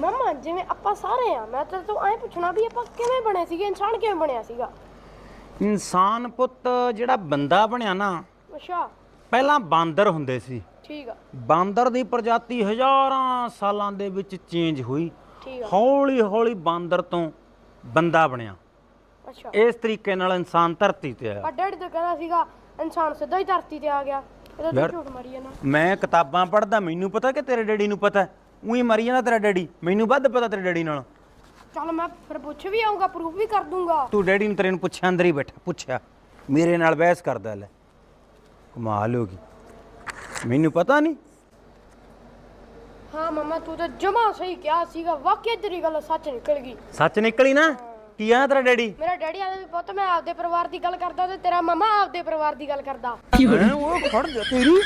ਮਮਾ ਜਿਵੇਂ ਆਪਾਂ ਸਾਰੇ ਆ ਮੈਂ ਤਾਂ ਤੂੰ ਐਂ ਪੁੱਛਣਾ ਵੀ ਆਪਾਂ ਕਿਵੇਂ ਬਣੇ ਸੀਗੇ ਇਨਸਾਨ ਕਿਵੇਂ ਬਣਿਆ ਸੀਗਾ? ਇਨਸਾਨ ਪੁੱਤ ਜਿਹੜਾ ਬੰਦਾ ਬਣਿਆ ਨਾ ਅੱਛਾ। ਪਹਿਲਾਂ ਬਾਂਦਰ ਹੁੰਦੇ ਸੀ। ਠੀਕ ਆ। ਬਾਂਦਰ ਦੀ ਪ੍ਰਜਾਤੀ ਹਜ਼ਾਰਾਂ ਸਾਲਾਂ ਦੇ ਵਿੱਚ ਚੇਂਜ ਹੋਈ। ਠੀਕ ਆ। ਹੌਲੀ ਹੌਲੀ ਬਾਂਦਰ ਤੋਂ ਬੰਦਾ ਬਣਿਆ। ਅੱਛਾ। ਇਸ ਤਰੀਕੇ ਨਾਲ ਇਨਸਾਨ ਧਰਤੀ ਤੇ ਆਇਆ। ਪਰ ਡੈਡੀ ਤਾਂ ਕਹਿੰਦਾ ਸੀਗਾ ਇਨਸਾਨ ਸਿੱਧਾ ਹੀ ਧਰਤੀ ਤੇ ਆ ਗਿਆ। ਇਹਦਾ ਯਾਰ- ਝੂਠ ਮਾਰੀ ਜਾਂਦਾ। ਮੈਂ ਕਿਤਾਬਾਂ ਪੜ੍ਹਦਾ ਮੈਨੂੰ ਪਤਾ ਕਿ ਤੇਰੇ ਡੈਡੀ ਨੂੰ ਪਤਾ ਉਹੀ ਮਰੀ ਜਾਂਦਾ ਤੇਰਾ ਡੈਡੀ। ਮੈਨੂੰ ਵੱਧ ਪਤਾ ਤੇਰੇ ਡੈਡੀ ਨਾਲ। ਚੱਲ ਮੈਂ ਫਿਰ ਪੁੱਛ ਵੀ ਆਉਂਗਾ ਪ੍ਰੂਫ ਵੀ ਕਰ ਦੂੰਗਾ। ਤੂੰ ਡੈਡੀ ਨੂੰ ਤੇਰੇ ਨੂੰ ਪੁੱਛਿਆ ਅੰਦਰ ਹੀ ਬੈਠਾ ਪੁੱਛਿਆ। ਮੇਰੇ ਨਾਲ ਬਹਿਸ ਕਰਦਾ ਲੈ। ਕਮਾਲ ਹੋ ਗਈ। ਮੈਨੂੰ ਪਤਾ ਨਹੀਂ ਹਾਂ ਮਮਾ ਤੂੰ ਤਾਂ ਜਮਾ ਸਹੀ ਕਿਹਾ ਸੀਗਾ। ਵਾਕਿਆ ਤੇਰੀ ਗੱਲ ਸੱਚ ਨਿਕਲ ਗਈ। ਸੱਚ ਨਿਕਲੀ ਨਾ? ਕੀ ਆ ਤੇਰਾ ਡੈਡੀ? ਮੇਰਾ ਡੈਡੀ ਆਦੇ ਵੀ ਪੁੱਤ ਮੈਂ ਆਪਦੇ ਪਰਿਵਾਰ ਦੀ ਗੱਲ ਕਰਦਾ ਤੇ ਤੇਰਾ ਮਮਾ ਆਪਦੇ ਪਰਿਵਾਰ ਦੀ ਗੱਲ ਕਰਦਾ। ਉਹ ਖੜ ਜਾ ਤੇਰੀ।